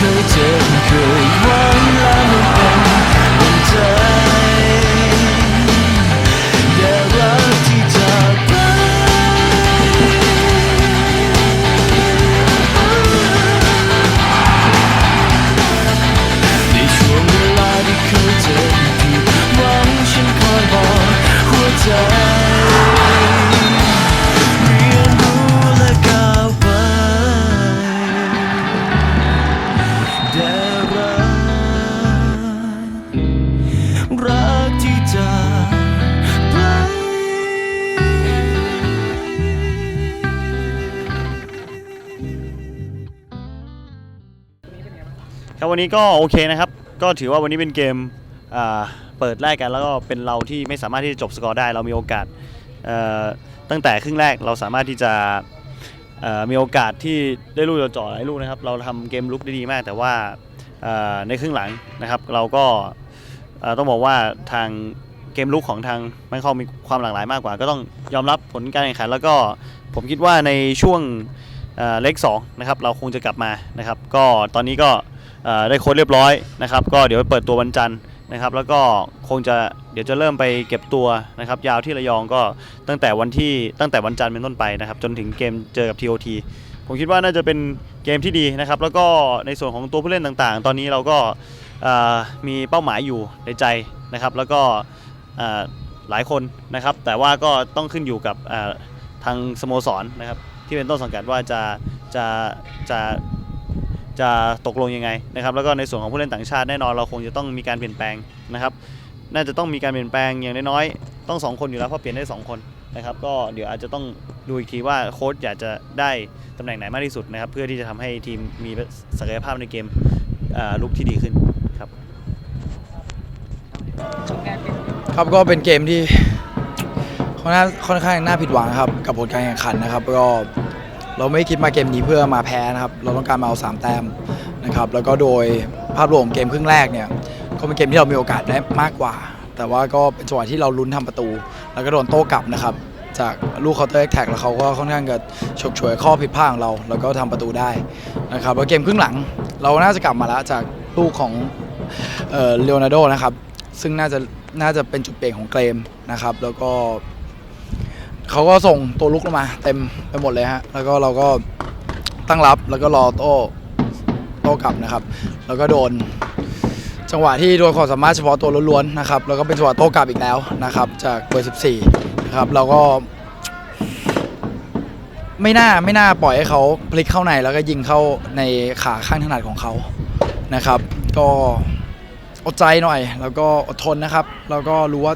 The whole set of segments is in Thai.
ลา ครับวันนี้ก็โอเคนะครับ ก็ถือว่าวันนี้เป็นเกมเปิดแรกกันแล้วก็เป็นเราที่ไม่สามารถที่จะจบสกอร์ได้ เรามีโอกาสตั้งแต่ครึ่งแรกเราสามารถที่จะมีโอกาสที่ได้ลูกจ่อหลายลูกนะครับ เราทำเกมลุกได้ดีมาก แต่ว่าในครึ่งหลังนะครับ เราก็ต้องบอกว่าทางเกมลุกของทางแบงคอกมีความหลากหลายมากกว่า ก็ต้องยอมรับผลการแข่งขัน แล้วก็ผมคิดว่าในช่วงเอ่อเลข2นะครับเราคงจะกลับมานะครับ ก็ตอนนี้ก็ ได้โค้ดเรียบร้อยนะครับ ก็เดี๋ยวไปเปิดตัววันจันทร์นะครับ แล้วก็คงจะเดี๋ยวจะเริ่มไปเก็บตัวนะครับ ยาวที่ระยองก็ตั้งแต่วันที่ตั้งแต่วันจันทร์เป็นต้นไปนะครับ จนถึงเกมเจอกับ TOT ผมคิดว่าน่าจะเป็นเกมที่ดีนะครับ แล้วก็ในส่วนของตัวผู้เล่นต่างๆ ตอนนี้เราก็มีเป้าหมายอยู่ในใจนะครับ แล้วก็หลายคนนะครับ แต่ว่าก็ต้องขึ้นอยู่กับทางสโมสรนะครับ ที่เป็นต้นสังกัดว่าจะจะจะ จะตกลงยังไงนะครับแล้วก็ในส่วนของผู้เล่นต่างชาติแน่นอนเราคงจะต้องมีการเปลี่ยนแปลงนะครับน่าจะต้องมีการเปลี่ยนแปลงอย่างน้อยๆต้องสองคนอยู่แล้วเพราะเปลี่ยนได้สองคนนะครับก็เดี๋ยวอาจจะต้องดูอีกทีว่าโค้ชอยากจะได้ตำแหน่งไหนมากที่สุดนะครับเพื่อที่จะทำให้ทีมมีศักยภาพในเกมลุกที่ดีขึ้นครับครับก็เป็นเกมที่ค่อนข้างค่อนข้างน่าผิดหวังครับกับผลการแข่งขันนะครับก็ เราไม่คิดมาเกมนี้เพื่อมาแพ้นะครับ เราต้องการมาเอาสามแต้มนะครับ แล้วก็โดยภาพรวมเกมครึ่งแรกเนี่ยก็เป็นเกมที่เรามีโอกาสได้มากกว่า แต่ว่าก็เป็นจังหวะที่เราลุ้นทำประตู แล้วก็โดนโต้กลับนะครับ จากลูกเคาน์เตอร์แท็กแล้วเขาก็ค่อนข้างจะฉกฉวยข้อผิดพลาดของเรา แล้วก็ทำประตูได้นะครับแล้วเกมครึ่งหลัง เราน่าจะกลับมาแล้วจากลูกของเออเลโอนาร์โดนะครับ ซึ่งน่าจะน่าจะเป็นจุดเปลี่ยนของเกมนะครับ แล้วก็ เขาก็ส่งตัวลุกลงมา เต็มไปหมดเลยฮะ แล้วก็เราก็ตั้งรับแล้วก็รอโต้โต้กลับนะครับ แล้วก็โดน จังหวะที่โดนความสามารถเฉพาะตัวล้วนๆนะครับ แล้วก็เป็นจังหวะโต้กลับอีกแล้วนะครับ จากเบอร์14นะครับเราก็ ไม่น่าไม่น่าปล่อยให้เขาพลิกเข้าในแล้วก็ยิงเข้าในขาข้างถนัดของเขานะครับ ก็อดใจหน่อย แล้วก็อดทนนะครับ แล้วก็รู้ว่า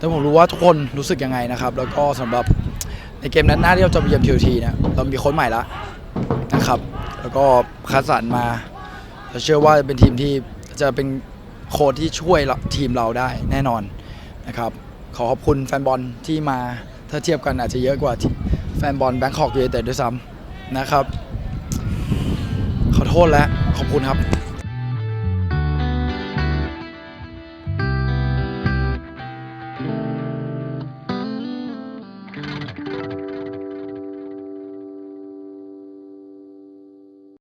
แต่ผมรู้ว่าทุกคนรู้สึกยังไงนะครับ แล้วก็สำหรับในเกมนั้นหน้าที่เราจะไปเยือนทีทีเนี่ยเรามีโค้ชใหม่แล้วนะครับ แล้วก็คัดสรรมาเราเชื่อว่าเป็นทีมที่จะเป็นโค้ชที่ช่วยทีมเราได้แน่นอนนะครับขอขอบคุณแฟนบอลที่มาถ้าเทียบกันอาจจะเยอะกว่าแฟนบอลแบงคอกยูไนเต็ดด้วยซ้ำนะครับ ขอโทษและขอบคุณครับ